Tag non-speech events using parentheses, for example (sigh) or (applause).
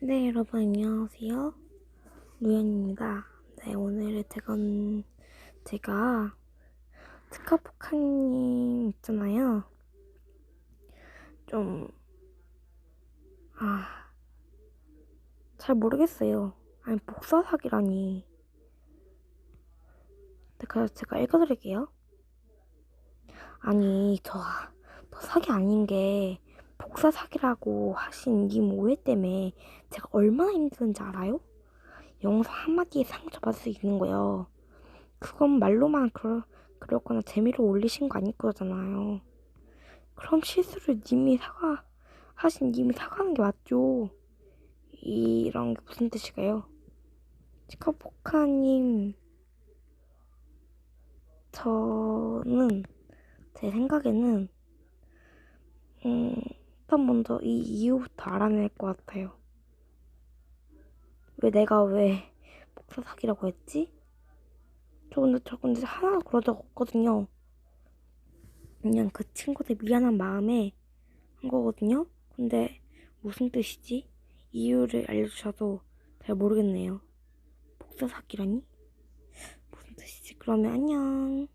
네, 여러분 안녕하세요. 루연입니다. 네, 오늘 제가 제가 특허폭탄님 있잖아요. 좀 아, 잘 모르겠어요. 아니 복사 사기라니. 네, 그래서 제가 읽어드릴게요. 아니 저, 저 사기 아닌 게 복사 사기라고 하신 님 오해 때문에 제가 얼마나 힘든지 알아요? 영상 한마디에 상처받을 수 있는 거예요. 그건 말로만 그러, 그렇거나 재미로 올리신 거 아닐 거잖아요. 그럼 실수를 님이 사과, 하신 님이 사과하는 게 맞죠. 이런 게 무슨 뜻일까요? 치카포카님, 저는, 제 생각에는, 음, 일단 먼저 이 이유부터 알아낼 것 같아요. 왜 내가 왜 (laughs) 복사 사기라고 했지? 저 근데 저 근데 하나도 그런 적 없거든요. 그냥 그 친구들 미안한 마음에 한 거거든요. 근데 무슨 뜻이지? 이유를 알려주셔도 잘 모르겠네요. 복사 사기라니? 무슨 뜻이지? 그러면 안녕.